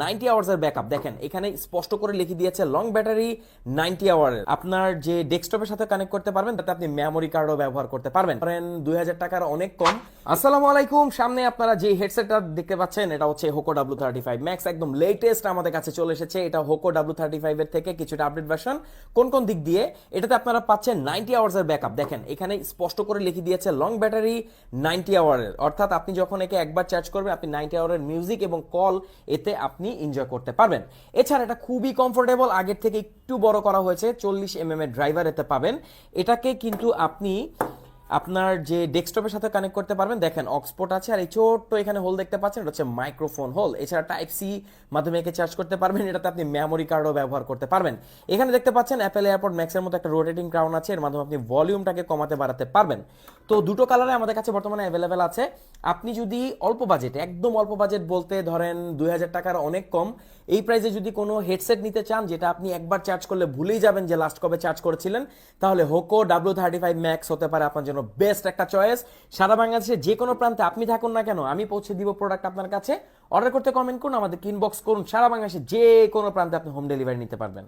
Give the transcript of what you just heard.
Ninety আওয়ার্সের backup দেখেন, এখানে স্পষ্ট করে লিখে দিয়েছে লং ব্যাটারি নাইনটি আওয়ারের আপনার যে ডেস্কটপের সাথে কানেক্ট করতে পারবেন, তাতে আপনি মেমোরি কার্ডও ব্যবহার করতে পারবেন। ধরেন দুই হাজার টাকার অনেক কম আসসালামু আলাইকুম। সামনে আপনারা যে হেডসেটটা দেখতে পাচ্ছেন, এটা হচ্ছে Hoco W thirty five Max একদম লেটেস্ট আমাদের কাছে চলে এসেছে। এটা হোকো ডাব্লু থার্টি ফাইভের থেকে কিছুটা আপডেট ভার্সন কোন কোন দিক দিয়ে? এটাতে আপনারা পাচ্ছেন নাইনটি আওয়ার্সের ব্যাকআপ দেখেন, এখানে স্পষ্ট করে লিখে দিয়েছে লং ব্যাটারি নাইনটি আওয়ারের অর্থাৎ আপনি যখন একে একবার চার্জ করবেন, আপনি নাইনটি আওয়ারের মিউজিক এবং কল এতে আপনি এনজয় করতে পারবেন। এছাড়া এটা খুবই কমফোর্টেবল আগের থেকে একটু বড় করা হয়েছে, চল্লিশ এম এম এর ড্রাইভার এতে পাবেন। এটাকে কিন্তু আপনি আপনার যে ডেস্কটপের সাথে কানেক্ট করতে পারবেন, দেখেন অক্সপোর্ট আছে আর এই ছোট্ট এখানে হোল দেখতে পাচ্ছেন, এটা হচ্ছে মাইক্রোফোন হোল এছাড়া টাইপ সি মাধ্যমে একে চার্জ করতে পারবেন, এটাতে আপনি মেমোরি কার্ডও ব্যবহার করতে পারবেন। এখানে দেখতে পাচ্ছেন অ্যাপেল এয়ারপোর্ট ম্যাক্সের মতো একটা রোটেটিং ক্রাউন আছে, এর মাধ্যমে আপনি ভলিউমটাকে কমাতে বাড়াতে পারবেন। তো দুটো কালারে আমাদের কাছে বর্তমানে অ্যাভেলেবেল আছে। আপনি যদি অল্প বাজেটে একদম অল্প বাজেট বলতে ধরেন দুই হাজার টাকার অনেক কম, এই প্রাইসে যদি কোনো হেডসেট নিতে চান, যেটা আপনি একবার চার্জ করলে ভুলেই যাবেন যে লাস্ট কবে চার্জ করেছিলেন, তাহলে Hoco W thirty five Max হতে পারে আপনার জন্য বেস্ট একটা চয়েস সারা বাংলাদেশে যে কোনো প্রান্তে আপনি থাকুন না কেন, আমি পৌঁছে দিব প্রোডাক্ট আপনার কাছে। অর্ডার করতে কমেন্ট করুন, আমাদের ইনবক্স করুন। সারা বাংলাদেশে যে কোনো প্রান্তে আপনি হোম ডেলিভারি নিতে পারবেন।